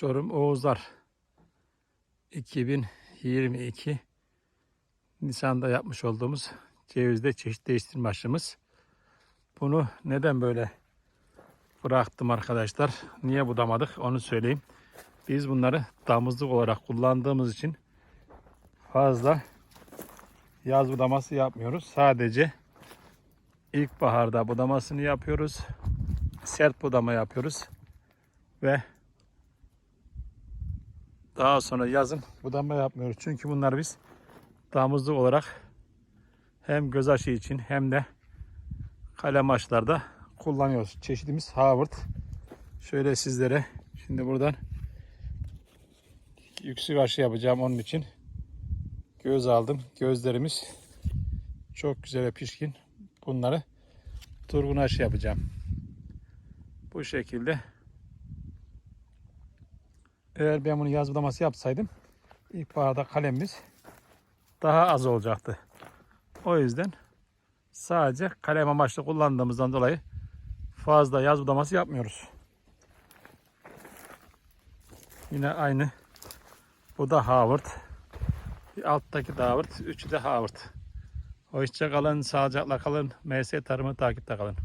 Çorum Oğuzlar 2022 Nisan'da yapmış olduğumuz cevizde çeşit değiştirme aşımız. Bunu neden böyle bıraktım arkadaşlar? Niye budamadık onu söyleyeyim. Biz bunları damızlık olarak kullandığımız için fazla yaz budaması yapmıyoruz. Sadece ilkbaharda budamasını yapıyoruz. Sert budama yapıyoruz. Ve daha sonra yazın budama yapmıyoruz. Çünkü bunlar biz damızlık olarak hem göz aşı için hem de kalem aşılarda kullanıyoruz. Çeşidimiz Harvard. Şöyle sizlere şimdi buradan yüksek aşı yapacağım onun için göz aldım. Gözlerimiz çok güzel pişkin. Bunları durgun aşı yapacağım. Bu şekilde eğer ben bunu yaz budaması yapsaydım ilkbaharda kalemimiz daha az olacaktı. O yüzden sadece kalem amaçlı kullandığımızdan dolayı fazla yaz budaması yapmıyoruz. Yine aynı. Bu da Harvard. Bir alttaki de Harvard. Üçü de Harvard. Hoşça kalın, sağlıcakla kalın. MS Tarım'ı takipte kalın.